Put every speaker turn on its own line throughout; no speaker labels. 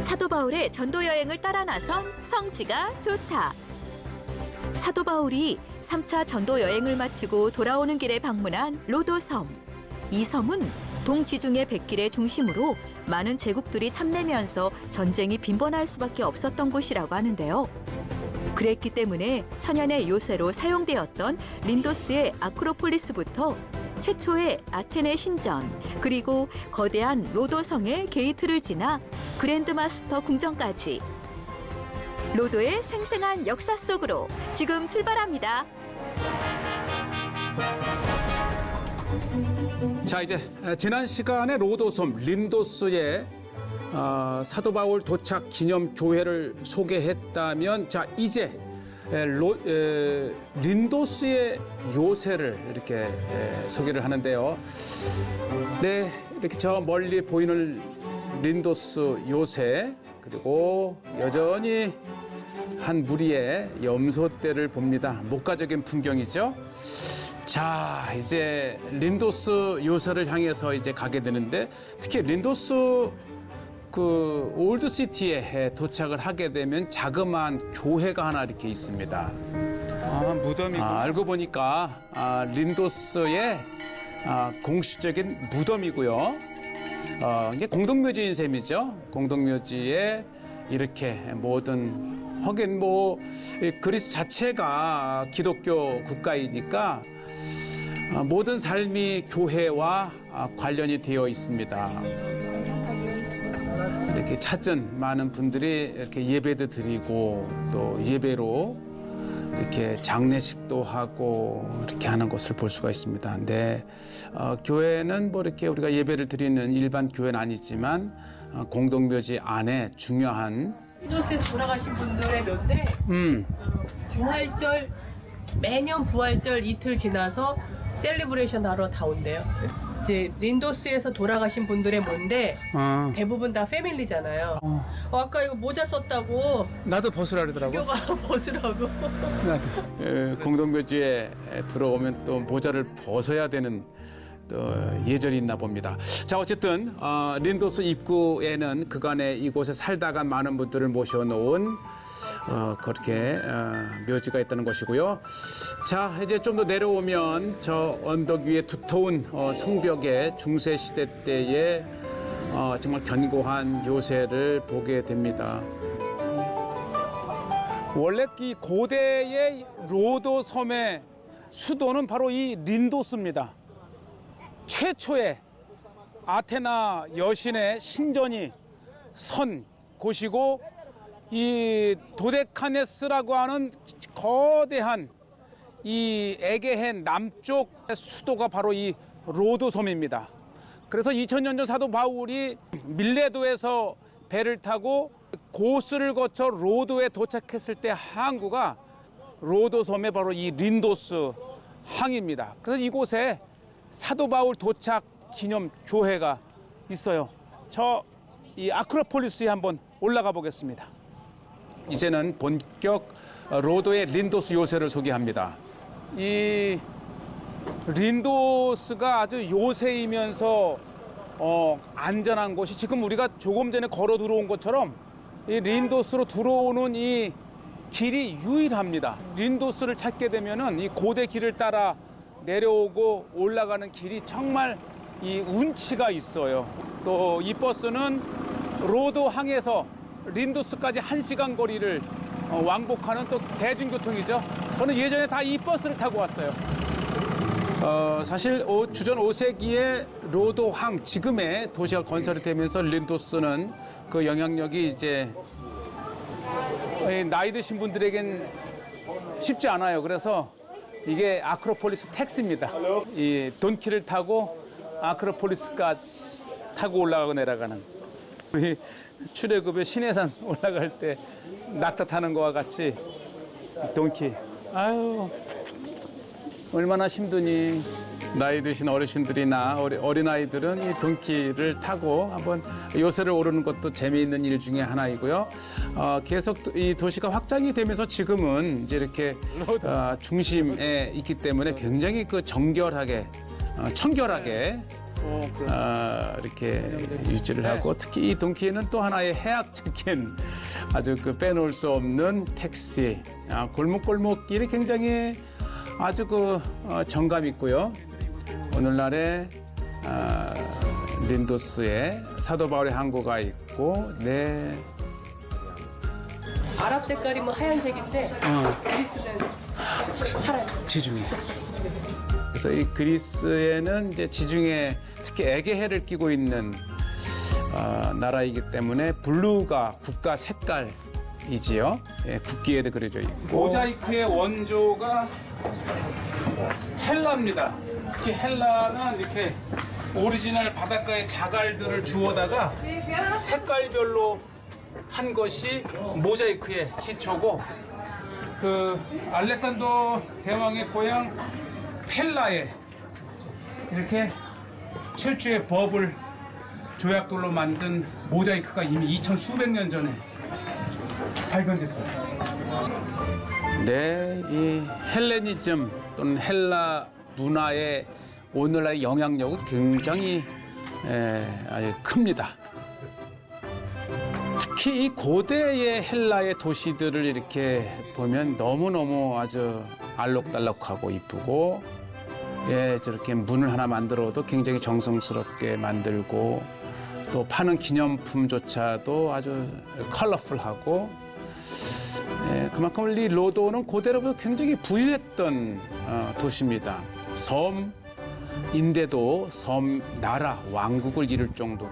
사도 바울의 전도 여행을 따라 나선 성지가 좋다. 사도 바울이 3차 전도 여행을 마치고 돌아오는 길에 방문한 로도섬. 이 섬은 동지중해 백길의 중심으로 많은 제국들이 탐내면서 전쟁이 빈번할 수밖에 없었던 곳이라고 하는데요. 그랬기 때문에 천연의 요새로 사용되었던 린도스의 아크로폴리스부터 최초의 아테네 신전, 그리고 거대한 로도성의 게이트를 지나 그랜드마스터 궁전까지 로도의 생생한 역사 속으로 지금 출발합니다.
자 이제 에, 지난 시간에 로도섬 린도스의 어, 사도 바울 도착 기념 교회를 소개했다면 자 이제 에, 로, 에, 린도스의 요새를 이렇게 에, 소개를 하는데요. 네 이렇게 저 멀리 보이는 린도스 요새 그리고 여전히 한 무리의 염소떼를 봅니다. 목가적인 풍경이죠. 자, 이제 린도스 요새를 향해서 이제 가게 되는데 특히 린도스 그 올드 시티에 도착을 하게 되면 자그마한 교회가 하나 이렇게 있습니다.
아 무덤이고
아, 알고 보니까 아, 린도스의 아, 공식적인 무덤이고요. 어, 이게 공동묘지인 셈이죠. 공동묘지에 이렇게 모든 하긴 뭐이 그리스 자체가 기독교 국가이니까 아, 모든 삶이 교회와 아, 관련이 되어 있습니다. 찾은 많은 분들이 이렇게 예배도 드리고 또 예배로 이렇게 장례식도 하고 이렇게 하는 것을 볼 수가 있습니다. 근데 어, 교회는 뭐 이렇게 우리가 예배를 드리는 일반 교회는 아니지만 어, 공동묘지 안에 중요한
린도스에서 돌아가신 분들의 몇대
음,
부활절 매년 부활절 이틀 지나서 셀리브레이션 하러 다 온대요. 이제 린도스에서 돌아가신 분들의 뭔데
어,
대부분 다 패밀리잖아요. 어, 아까 이거 모자 썼다고
나도 벗으라 그러더라고.
교가 벗으라고.
에, 공동묘지에 들어오면 또 모자를 벗어야 되는 또 예절이 있나 봅니다. 자 어쨌든 어, 린도스 입구에는 그간에 이곳에 살다가 많은 분들을 모셔놓은 어, 그렇게 어, 묘지가 있다는 것이고요. 자 이제 좀 더 내려오면 저 언덕 위에 두터운 어, 성벽에 중세 시대 때의 어, 정말 견고한 요새를 보게 됩니다. 원래 이 고대의 로도 섬의 수도는 바로 이 린도스입니다. 최초의 아테나 여신의 신전이 선 곳이고 이 도데카네스라고 하는 거대한 이 에게해 남쪽 수도가 바로 이 로도 섬입니다. 그래서 2000년 전 사도 바울이 밀레도에서 배를 타고 고스를 거쳐 로도에 도착했을 때 항구가 로도 섬의 바로 이 린도스 항입니다. 그래서 이곳에 사도 바울 도착 기념 교회가 있어요. 저 이 아크로폴리스에 한번 올라가 보겠습니다. 이제는 본격 로도의 린도스 요새를 소개합니다. 이 린도스가 아주 요새이면서 어, 안전한 곳이 지금 우리가 조금 전에 걸어 들어온 것처럼 이 린도스로 들어오는 이 길이 유일합니다. 린도스를 찾게 되면은 이 고대 길을 따라 내려오고 올라가는 길이 정말 이 운치가 있어요. 또 이 버스는 로도 항에서 린도스까지 한시간 거리를 어, 왕복하는 또 대중교통이죠. 저는 예전에 다 이 버스를 타고 왔어요. 어, 사실 오- 주전 5세기에 로도항 지금의 도시가 건설이 되면서 린도스는 그 영향력이 이제 이 나이 드신 분들에겐 쉽지 않아요. 그래서 이게 아크로폴리스 택스입니다. 이 돈키를 타고 아크로폴리스까지 타고 올라가고 내려가는 출애굽의 신해산 올라갈 때 낙타 타는 거와 같이 돈키. 아유 얼마나 힘드니 나이 드신 어르신들이나 어리, 어린아이들은 이 돈키를 타고 한번 요새를 오르는 것도 재미있는 일 중에 하나이고요. 어, 계속 도- 이 도시가 확장이 되면서 지금은 이제 이렇게 어, 중심에 있기 때문에 굉장히 그 정결하게 어, 청결하게 어, 이렇게 유지를 하고 특히 이 동키에는 또 하나의 해악적인 아주 그 빼놓을 수 없는 택시 아, 골목골목길이 굉장히 아주 그 어, 정감 있고요. 오늘날의 아, 린도스의 사도 바울의 항구가 있고 네
아랍 색깔이 뭐 하얀색인데 그리스는 파란색.
지중해. 그래서 이 그리스에는 이제 지중해 특히 에게해를 끼고 있는 어, 나라이기 때문에 블루가 국가 색깔이지요. 예, 국기에도 그려져 있고. 모자이크의 원조가 헬라입니다. 특히 헬라는 이렇게 오리지널 바닷가의 자갈들을 주워다가 색깔별로 한 것이 모자이크의 시초고 그 알렉산더 대왕의 고향 펠라에 이렇게 철조의 법을 조약돌로 만든 모자이크가 이미 2천 수백 년 전에 발견됐어요. 네, 이 헬레니즘 또는 헬라 문화의 오늘날의 영향력은 굉장히 에, 아주 큽니다. 특히 이 고대의 헬라의 도시들을 이렇게 보면 너무너무 아주 알록달록하고 이쁘고 예, 저렇게 문을 하나 만들어도 굉장히 정성스럽게 만들고 또 파는 기념품조차도 아주 컬러풀하고 예, 그만큼 이 로도는 고대로부터 굉장히 부유했던 어, 도시입니다. 섬인데도 섬 나라 왕국을 이룰 정도로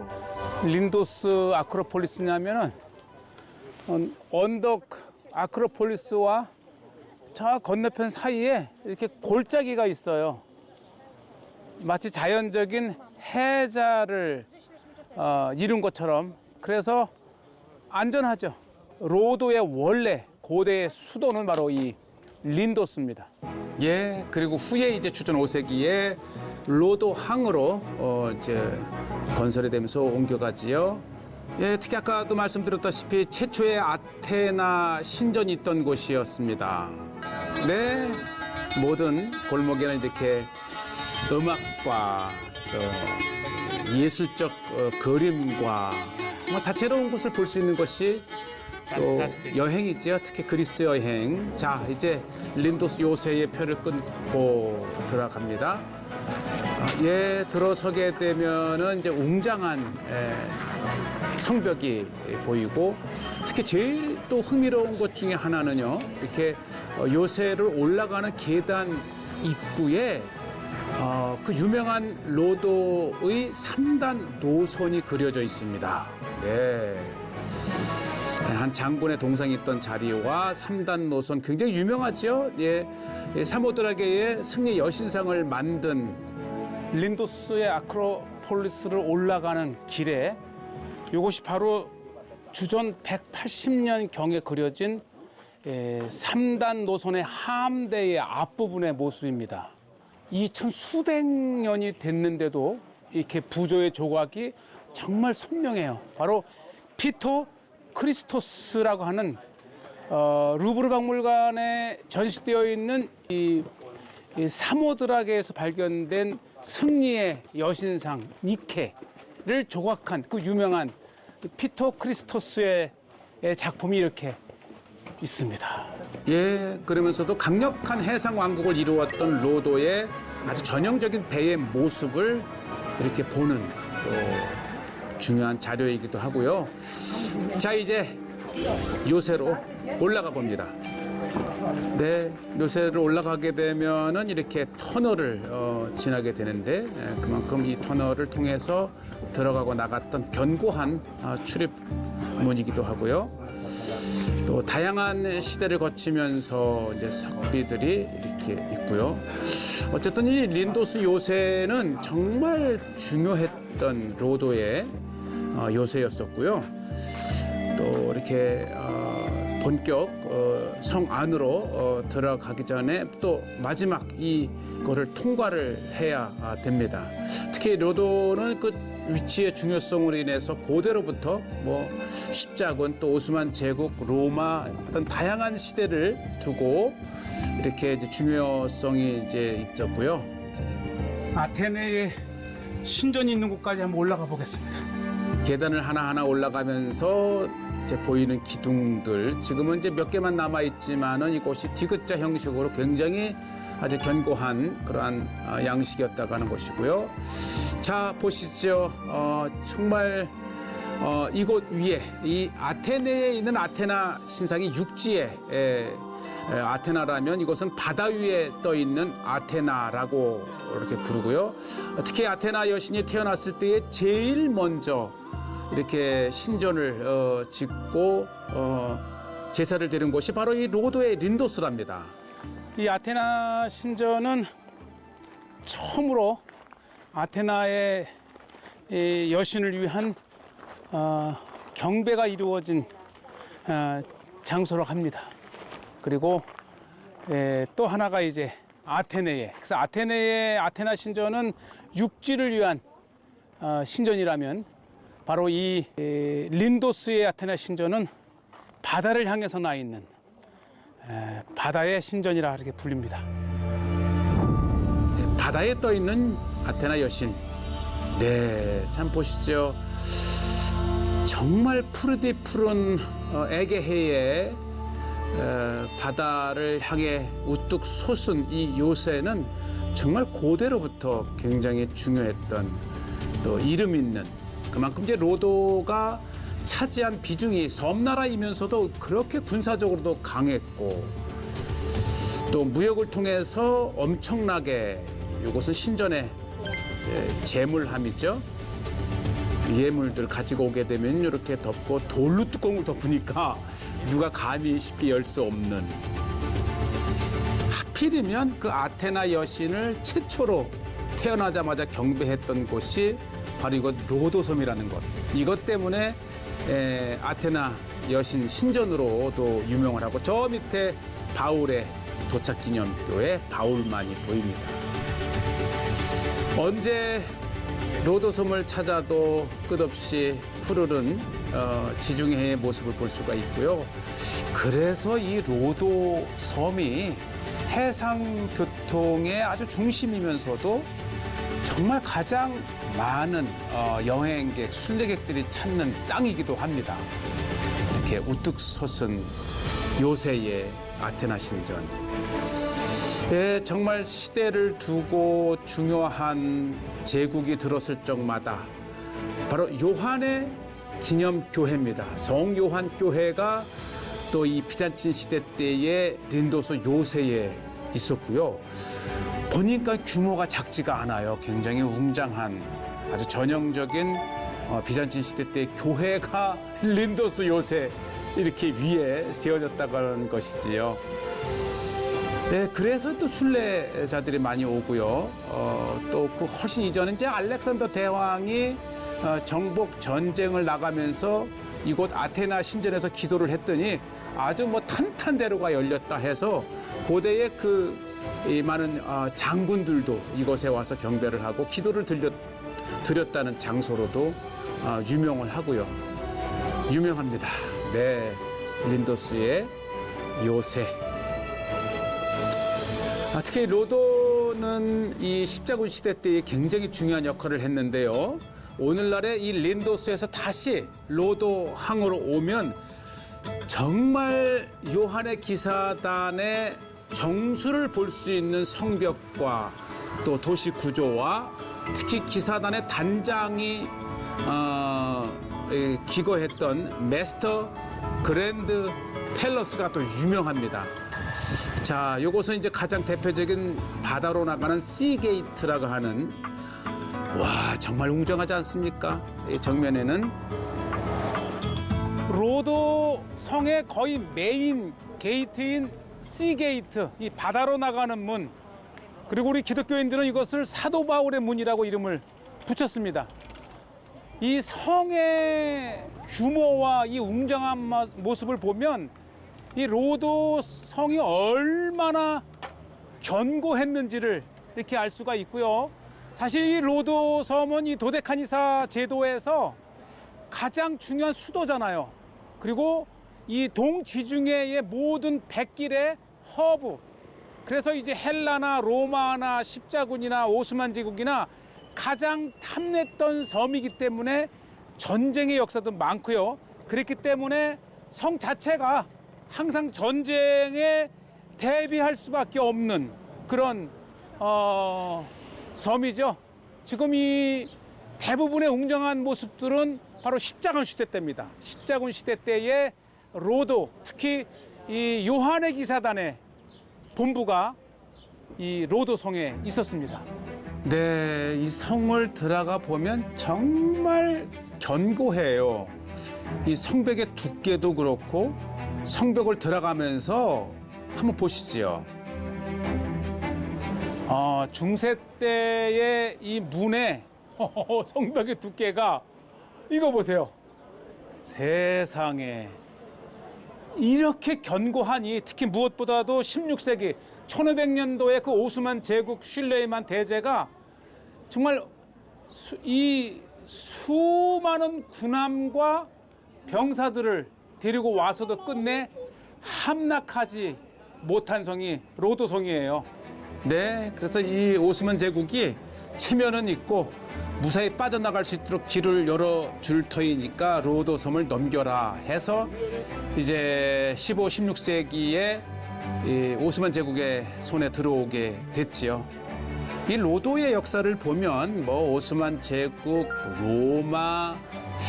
린도스 아크로폴리스냐면은 어, 언덕 아크로폴리스와 저 건너편 사이에 이렇게 골짜기가 있어요. 마치 자연적인 해자를 어, 이룬 것처럼 그래서 안전하죠. 로도의 원래 고대의 수도는 바로 이 린도스입니다. 예, 그리고 후에 이제 주전 5세기에 로도 항으로 어, 이제 건설이 되면서 옮겨가지요. 예, 특히 아까도 말씀드렸다시피 최초의 아테나 신전이 있던 곳이었습니다. 네, 모든 골목에는 이렇게 음악과 또 예술적 어, 그림과 정말 다채로운 곳을 볼 수 있는 것이 또 여행이지요. 특히 그리스 여행. 자, 이제 린도스 요새의 표를 끊고 들어갑니다. 아, 예, 들어서게 되면은 이제 웅장한 예, 성벽이 보이고 특히 제일 또 흥미로운 것 중에 하나는요. 이렇게 어, 요새를 올라가는 계단 입구에 어, 그 유명한 로도의 삼단 노선이 그려져 있습니다. 네. 한 장군의 동상이 있던 자리와 삼단 노선 굉장히 유명하죠. 예. 예, 사모드라게의 승리 여신상을 만든 린도스의 아크로폴리스를 올라가는 길에 이것이 바로 주전 180년 경에 그려진 예, 3단 노선의 함대의 앞부분의 모습입니다. 2천 수백 년이 됐는데도 이렇게 부조의 조각이 정말 선명해요. 바로 피토 크리스토스라고 하는 어, 루브르 박물관에 전시되어 있는 이, 이 사모드라게에서 발견된 승리의 여신상 니케를 조각한 그 유명한 피토 크리스토스의 작품이 이렇게 있습니다. 예, 그러면서도 강력한 해상 왕국을 이루었던 로도의 아주 전형적인 배의 모습을 이렇게 보는 또 중요한 자료이기도 하고요. 자, 이제 요새로 올라가 봅니다. 네, 요새로 올라가게 되면은 이렇게 터널을 어, 지나게 되는데 예, 그만큼 이 터널을 통해서 들어가고 나갔던 견고한 어, 출입문이기도 하고요. 또 다양한 시대를 거치면서 이제 석비들이 이렇게 있고요. 어쨌든 이 린도스 요새는 정말 중요했던 로도의 어, 요새였었고요. 또 이렇게 어, 본격 어, 성 안으로 어, 들어가기 전에 또 마지막 이거를 통과를 해야 아, 됩니다. 특히 로도는 그 위치의 중요성으로 인해서 고대로부터 뭐 십자군 또 오스만 제국 로마 어떤 다양한 시대를 두고 이렇게 이제 중요성이 이제 있었고요. 아테네의
신전이 있는 곳까지 한번 올라가 보겠습니다.
계단을 하나하나 올라가면서 이제 보이는 기둥들 지금은 이제 몇 개만 남아 있지만은 이곳이 디귿자 형식으로 굉장히 아주 견고한 그러한 아, 양식이었다고 하는 것이고요. 자 보시죠. 어, 정말 어, 이곳 위에 이 아테네에 있는 아테나 신상이 육지에 에, 에, 아테나라면 이것은 바다 위에 떠 있는 아테나라고 이렇게 부르고요. 특히 아테나 여신이 태어났을 때에 제일 먼저 이렇게 신전을 어, 짓고 어, 제사를 드린 곳이 바로 이 로도의 린도스랍니다.
이 아테나 신전은 처음으로 아테나의 이 여신을 위한 어, 경배가 이루어진 어, 장소로 합니다. 그리고 에, 또 하나가 이제 아테네에 그래서 아테네의 아테나 신전은 육지를 위한 어, 신전이라면 바로 이 에, 린도스의 아테나 신전은 바다를 향해서 나 있는 에, 바다의 신전이라 이렇게 불립니다.
바다에 떠 있는 아테나 여신. 네, 참 보시죠. 정말 푸르디 푸른 어, 에게해의 어, 바다를 향해 우뚝 솟은 이 요새는 정말 고대로부터 굉장히 중요했던 또 이름 있는 그만큼 이제 로도가 차지한 비중이 섬나라이면서도 그렇게 군사적으로도 강했고 또 무역을 통해서 엄청나게 이것은 신전의 예, 재물함이죠. 예물들 가지고 오게 되면 이렇게 덮고 돌로 뚜껑을 덮으니까 누가 감히 쉽게 열 수 없는 하필이면 그 아테나 여신을 최초로 태어나자마자 경배했던 곳이 바로 이곳 로도섬이라는 것. 이것 때문에 에, 아테나 여신 신전으로도 유명을 하고 저 밑에 바울의 도착 기념교에 바울만이 보입니다. 언제 로도섬을 찾아도 끝없이 푸르른 어, 지중해의 모습을 볼 수가 있고요. 그래서 이 로도섬이 해상 교통의 아주 중심이면서도 정말 가장 많은 어, 여행객, 순례객들이 찾는 땅이기도 합니다. 이렇게 우뚝 솟은 요새의 아테나 신전. 네, 정말 시대를 두고 중요한 제국이 들었을 적마다 바로 요한의 기념 교회입니다. 성 요한 교회가 또 이 비잔틴 시대 때의 린도스 요새에 있었고요. 보니까 규모가 작지가 않아요. 굉장히 웅장한 아주 전형적인 어, 비잔틴 시대 때 교회가 린도스 요새 이렇게 위에 세워졌다고 하는 것이지요. 네, 그래서 또 순례자들이 많이 오고요. 어, 또 그 훨씬 이전에 이제 알렉산더 대왕이 어, 정복 전쟁을 나가면서 이곳 아테나 신전에서 기도를 했더니 아주 뭐 탄탄대로가 열렸다 해서 고대의 그이 많은 어, 장군들도 이곳에 와서 경배를 하고 기도를 들렸, 드렸다는 장소로도 어, 유명을 하고요. 유명합니다. 네, 린도스의 요새. 아, 특히 로도는 이 십자군 시대 때 굉장히 중요한 역할을 했는데요. 오늘날의 이 린도스에서 다시 로도 항으로 오면 정말 요한의 기사단의 정수를 볼 수 있는 성벽과 또 도시 구조와 특히 기사단의 단장이 어, 이, 기거했던 메스터 그랜드 팰러스가 또 유명합니다. 자, 요것은 이제 가장 대표적인 바다로 나가는 시게이트라고 하는 와 정말 웅장하지 않습니까? 이 정면에는
로도 성의 거의 메인 게이트인 시 게이트, 이 바다로 나가는 문. 그리고 우리 기독교인들은 이것을 사도 바울의 문이라고 이름을 붙였습니다. 이 성의 규모와 이 웅장한 마- 모습을 보면 이 로도 성이 얼마나 견고했는지를 이렇게 알 수가 있고요. 사실 이 로도 섬은 이 도데카니사 제도에서 가장 중요한 수도잖아요. 그리고 이 동지중해의 모든 백길의 허브. 그래서 이제 헬라나 로마나 십자군이나 오스만 제국이나
가장 탐냈던 섬이기 때문에 전쟁의 역사도 많고요. 그렇기 때문에 성 자체가 항상 전쟁에 대비할 수밖에 없는 그런 어, 섬이죠. 지금 이 대부분의 웅장한 모습들은 바로 십자군 시대 때입니다. 십자군 시대 때의 로도, 특히 이 요한의 기사단의 본부가 이 로도성에 있었습니다.
네, 이 성을 들어가 보면 정말 견고해요. 이 성벽의 두께도 그렇고 성벽을 들어가면서 한번 보시지요.
아, 중세 때의 이 문의 성벽의 두께가 이거 보세요. 세상에 이렇게 견고하니 특히 무엇보다도 16세기 1500년도에 그 오스만 제국 슐레이만 대제가 정말 수, 이 수많은 군함과 병사들을 데리고 와서도 끝내 함락하지 못한 성이 로도성이에요.
네, 그래서 이 오스만 제국이 체면은 있고 무사히 빠져나갈 수 있도록 길을 열어줄 터이니까 로도 섬을 넘겨라 해서 이제 15, 16세기에 이 오스만 제국의 손에 들어오게 됐지요. 이 로도의 역사를 보면 뭐 오스만 제국, 로마,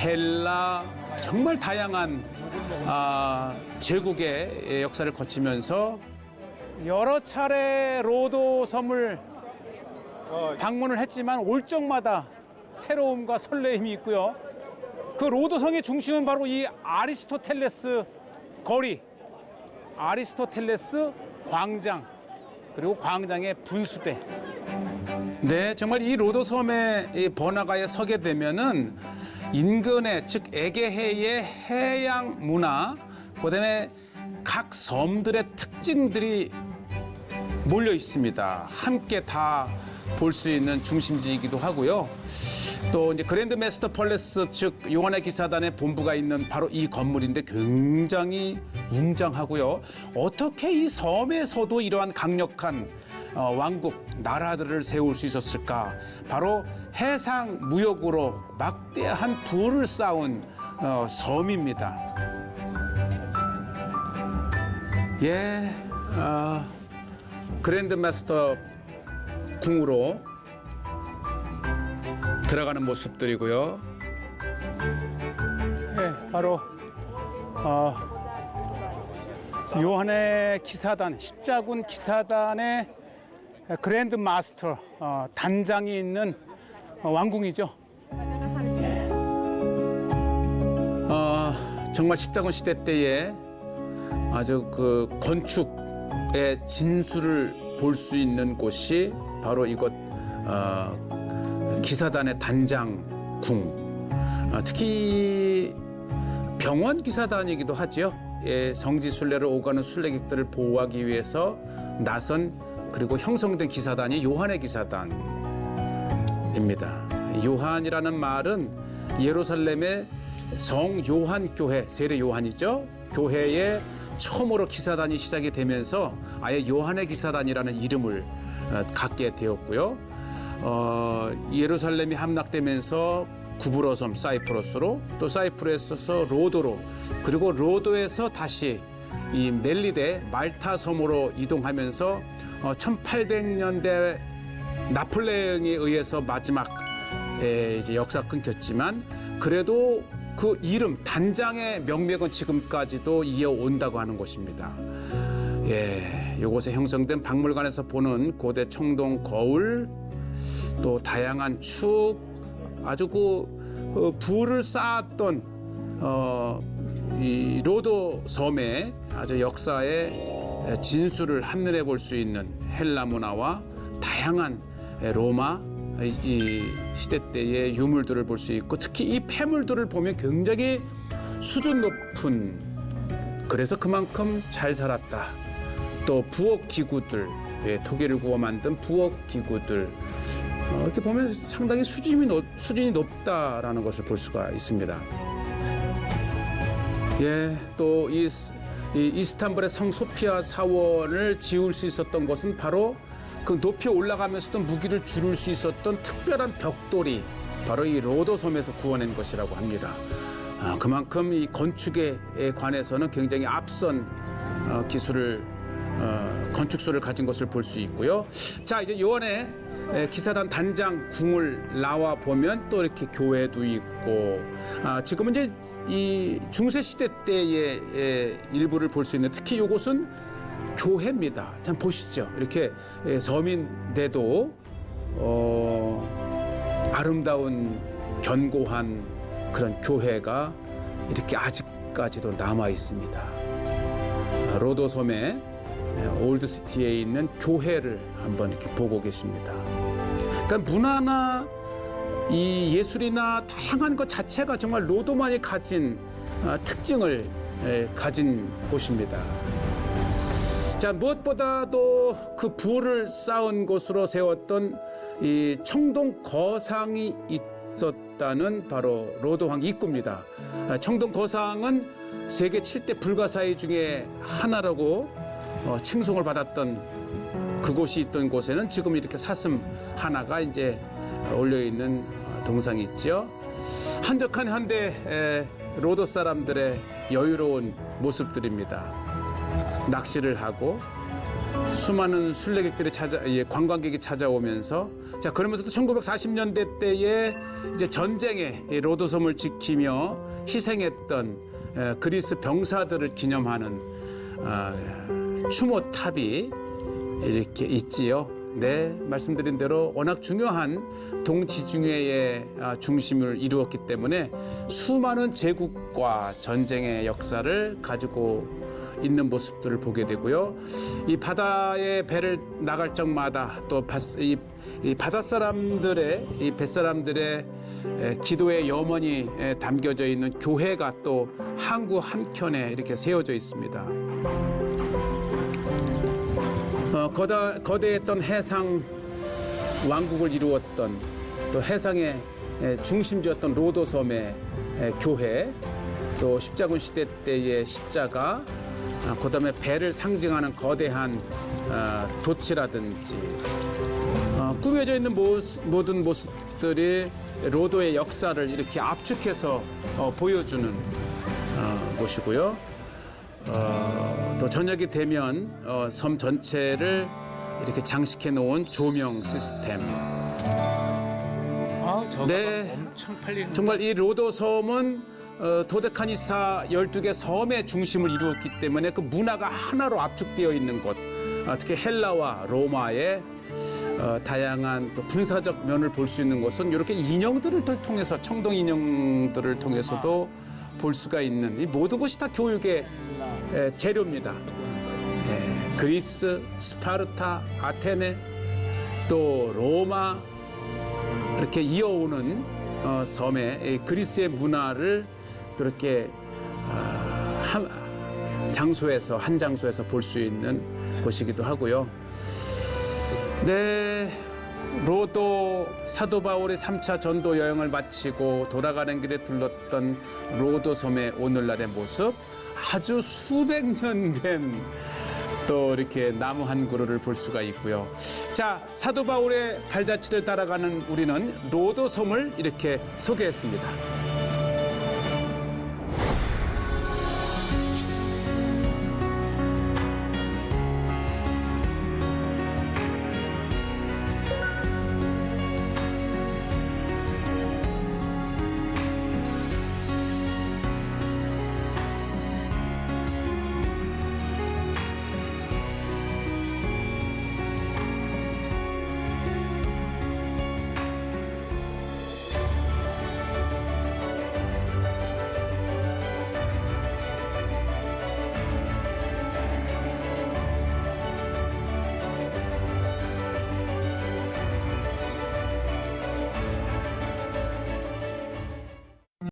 헬라 정말 다양한 아, 제국의 역사를 거치면서
여러 차례 로도 섬을 방문을 했지만 올 적마다 새로움과 설레임이 있고요. 그 로도성의 중심은 바로 이 아리스토텔레스 거리, 아리스토텔레스 광장, 그리고 광장의 분수대.
네, 정말 이 로도섬의 이 번화가에 서게 되면은 인근의 즉 에게해의 해양 문화, 그다음에 각 섬들의 특징들이 몰려 있습니다. 함께 다 볼 수 있는 중심지이기도 하고요. 또 이제 그랜드 메스터 펄레스 즉 요한의 기사단의 본부가 있는 바로 이 건물인데 굉장히 웅장하고요. 어떻게 이 섬에서도 이러한 강력한 어, 왕국 나라들을 세울 수 있었을까? 바로 해상 무역으로 막대한 부를 쌓은 어, 섬입니다. 예, 어, 그랜드 마스터 궁으로 들어가는 모습들이고요.
네, 바로 어, 요한의 기사단, 십자군 기사단의 그랜드 마스터 어, 단장이 있는 어, 왕궁이죠.
어, 정말 십자군 시대 때에 아주 그 건축의 진수를 볼 수 있는 곳이 바로 이곳 어, 기사단의 단장궁. 어, 특히 병원 기사단이기도 하죠. 예, 성지 순례를 오가는 순례객들을 보호하기 위해서 나선 그리고 형성된 기사단이 요한의 기사단입니다. 요한이라는 말은 예루살렘의 성 요한 교회 세례 요한이죠. 교회에 처음으로 기사단이 시작이 되면서 아예 요한의 기사단이라는 이름을 어, 갖게 되었고요. 어, 예루살렘이 함락되면서 구브로섬 사이프러스로 또 사이프러스에서 로도로 그리고 로도에서 다시 이 멜리데 말타 섬으로 이동하면서 어, 1800년대 나폴레옹에 의해서 마지막 에, 이제 역사 끊겼지만 그래도 그 이름 단장의 명맥은 지금까지도 이어온다고 하는 곳입니다. 예, 이곳에 형성된 박물관에서 보는 고대 청동 거울 또 다양한 축 아주 그 어, 부를 쌓았던 어, 이 로도 섬의 아주 역사의 진수를 한눈에 볼 수 있는 헬라 문화와 다양한 로마 이- 이 시대 때의 유물들을 볼 수 있고 특히 이 폐물들을 보면 굉장히 수준 높은 그래서 그만큼 잘 살았다. 또 부엌 기구들, 예, 토기를 구워 만든 부엌 기구들 어, 이렇게 보면 상당히 수준이, 높, 수준이 높다라는 것을 볼 수가 있습니다. 예, 또 이, 이 이스탄불의 성 소피아 사원을 지을 수 있었던 것은 바로 그 높이 올라가면서도 무기를 줄일 수 있었던 특별한 벽돌이 바로 이 로도 섬에서 구워낸 것이라고 합니다. 아, 그만큼 이 건축에 관해서는 굉장히 앞선 어, 기술을 어, 건축소를 가진 것을 볼 수 있고요. 자 이제 요원에 에, 기사단 단장 궁을 나와 보면 또 이렇게 교회도 있고 아, 지금은 이제 이 중세 시대 때의 에, 일부를 볼 수 있는 특히 이곳은 교회입니다. 참 보시죠. 이렇게 에, 섬인데도 어, 아름다운 견고한 그런 교회가 이렇게 아직까지도 남아 있습니다. 아, 로도섬의 올드시티에 있는 교회를 한번 이렇게 보고 계십니다. 그러니까 문화나 이 예술이나 다양한 것 자체가 정말 로도만이 가진 아, 특징을 에, 가진 곳입니다. 자 무엇보다도 그 부를 쌓은 곳으로 세웠던 이 청동 거상이 있었다는 바로 로도황 입구입니다. 아, 청동 거상은 세계 7대 불가사의 중에 하나라고 어, 칭송을 받았던 그곳이 있던 곳에는 지금 이렇게 사슴 하나가 이제 올려 있는 동상이 있죠. 한적한 현대 에, 로도 사람들의 여유로운 모습들입니다. 낚시를 하고 수많은 순례객들이 찾아 예, 관광객이 찾아오면서 자 그러면서 도 1940년대 때에 이제 전쟁에 이 로도 섬을 지키며 희생했던 에, 그리스 병사들을 기념하는 아, 추모 탑이 이렇게 있지요. 네, 말씀드린 대로 워낙 중요한 동지중해의 아, 중심을 이루었기 때문에 수많은 제국과 전쟁의 역사를 가지고 있는 모습들을 보게 되고요. 이 바다에 배를 나갈 적마다 또 이, 이 바다 사람들의 이 뱃사람들의 에, 기도의 염원이 에, 담겨져 있는 교회가 또 항구 한켠에 이렇게 세워져 있습니다. 어, 거다, 거대했던 해상 왕국을 이루었던 또 해상의 에, 중심지였던 로도 섬의 에, 교회 또 십자군 시대 때의 십자가 아, 그다음에 배를 상징하는 거대한 아, 도치라든지 어, 꾸며져 있는 모든 모습들이 로도의 역사를 이렇게 압축해서 어, 보여주는 어, 곳이고요. 어, 또 저녁이 되면 어, 섬 전체를 이렇게 장식해 놓은 조명 시스템.
아, 저거
네.
엄청 팔리는.
정말 이 로도 섬은 어, 도데카니사 12개 섬의 중심을 이루었기 때문에 그 문화가 하나로 압축되어 있는 곳. 어, 특히 헬라와 로마의 어, 다양한 또 군사적 면을 볼 수 있는 곳은 이렇게 인형들을 통해서 청동 인형들을 통해서도 볼 수가 있는 이 모든 것이 다 교육의 에, 재료입니다. 예, 그리스, 스파르타, 아테네, 또 로마 이렇게 이어오는 어, 섬의 이 그리스의 문화를 또 이렇게 아, 한 장소에서 한 장소에서 볼 수 있는 곳이기도 하고요. 네. 로도 사도 바울의 3차 전도 여행을 마치고 돌아가는 길에 들렀던 로도 섬의 오늘날의 모습 아주 수백 년 된 또 이렇게 나무 한 그루를 볼 수가 있고요. 자, 사도 바울의 발자취를 따라가는 우리는 로도 섬을 이렇게 소개했습니다.